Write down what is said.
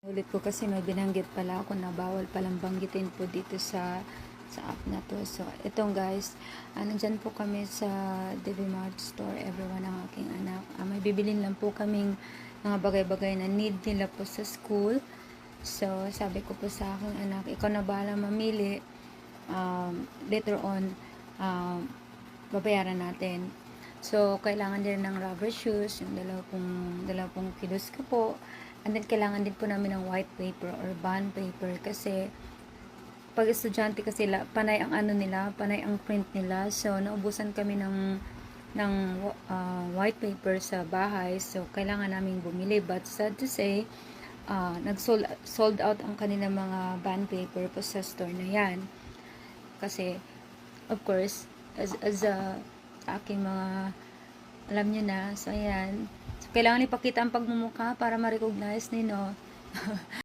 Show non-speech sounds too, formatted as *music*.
Ulit ko kasi may binanggit pala ako na bawal palang banggitin po dito sa sa app na to. So, itong guys, ah, nandyan po kami sa DB Mart store, everyone ang aking anak. Ah, may bibilin lang po kaming mga bagay-bagay na need nila po sa school. So, sabi ko po sa aking anak, ikaw na bahala mamili. Um, later on, um, babayaran natin. So, kailangan din ng rubber shoes, yung dalawa pong, dalawa pong kilos ko po. And then, kailangan din po namin ng white paper or bond paper kasi pag estudyante kasi la, panay ang ano nila, panay ang print nila. So, naubusan kami ng ng uh, white paper sa bahay. So, kailangan namin bumili. But sad to say, uh, nag-sold sold out ang kanilang mga bond paper po sa store na yan. Kasi, of course, as, as a, sa aking mga, alam nyo na, so ayan. So, kailangan ipakita ang pagmumukha para ma-recognize nino. *laughs*